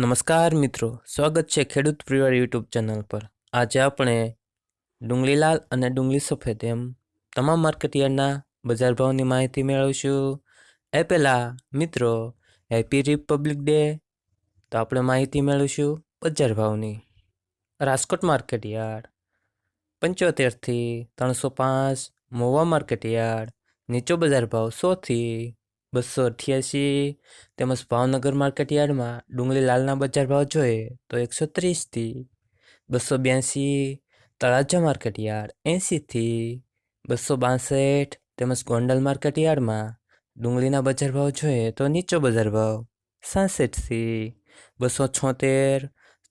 નમસ્કાર મિત્રો, સ્વાગત છે ખેડૂત પરિવાર યુટ્યુબ ચેનલ પર. આજે આપણે ડુંગળી લાલ અને ડુંગળી સફેદ એમ તમામ માર્કેટયાર્ડના બજાર ભાવની માહિતી મેળવીશું. એ પહેલાં મિત્રો હેપી રિપબ્લિક ડે, તો આપણે માહિતી મેળવીશું બજાર ભાવની. રાજકોટ માર્કેટયાર્ડ, પંચોતેરથી ત્રણસો પાંચ, મોવા માર્કેટયાર્ડ, નીચો બજાર ભાવ સોથી બસો અઠ્યાસી તેમજ ભાવનગર માર્કેટ યાર્ડમાં ડુંગળી લાલના બજાર ભાવ જોઈએ તો એકસો ત્રીસથી બસો બ્યાસી તળાજા માર્કેટયાર્ડ એંશીથી બસો બાસઠ તેમજ ગોંડલ માર્કેટ યાર્ડમાં ડુંગળીના બજાર ભાવ જોઈએ તો નીચો બજાર ભાવ સાસઠથી બસો છોતેર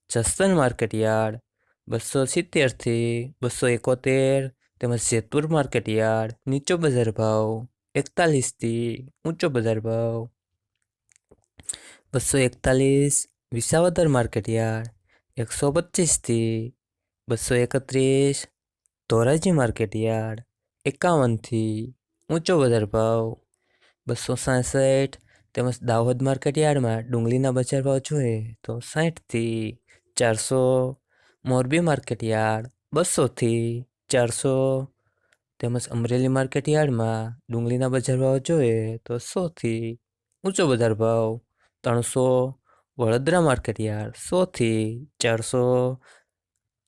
જસદન માર્કેટયાર્ડ બસો સિત્તેરથી બસો એકોતેર તેમજ જેતપુર માર્કેટયાર્ડ નીચો બજાર ભાવ એકતાલીસથી ઊંચો બજાર ભાવ બસો એકતાલીસ વિસાવદર માર્કેટયાર્ડ એકસો પચીસથી બસો એકત્રીસ ધોરાજી માર્કેટયાર્ડ એકાવનથી ઊંચો બજાર ભાવ બસો સાસઠ તેમજ દાહોદ માર્કેટયાર્ડમાં ડુંગળીના બજાર ભાવ જોઈએ તો સાઠથી ચારસો મોરબી માર્કેટયાર્ડ બસોથી ચારસો તેમજ અમરેલી માર્કેટ યાર્ડમાં ડુંગળીના બજાર ભાવ જોઈએ તો સોથી ઊંચો બજાર ભાવ ત્રણસો વડોદરા માર્કેટ યાર્ડ સોથી ચારસો.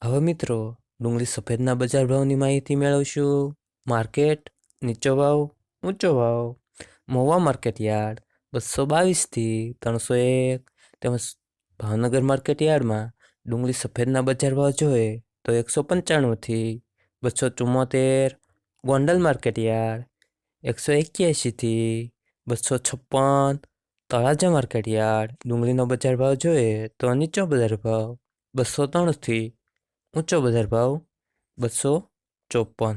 હવે મિત્રો, ડુંગળી સફેદના બજાર ભાવની માહિતી મેળવશું. માર્કેટ નીચો ભાવ, ઊંચો ભાવ. મહુવા માર્કેટ યાર્ડ બસો બાવીસથી ત્રણસો એક. તેમજ ભાવનગર માર્કેટ યાર્ડમાં ડુંગળી સફેદના બજાર ભાવ જોઈએ તો એકસો પંચાણુંથી બસો ચુમ્મોતેર ગોંડલ માર્કેટયાર્ડ એકસો એક્યાસીથી બસો છપ્પન, તળાજા માર્કેટયાર્ડ ડુંગળીનો બજાર ભાવ જોઈએ તો નીચો બજાર ભાવ બસો ત્રણથી ઊંચો બજાર ભાવ બસો ચોપન.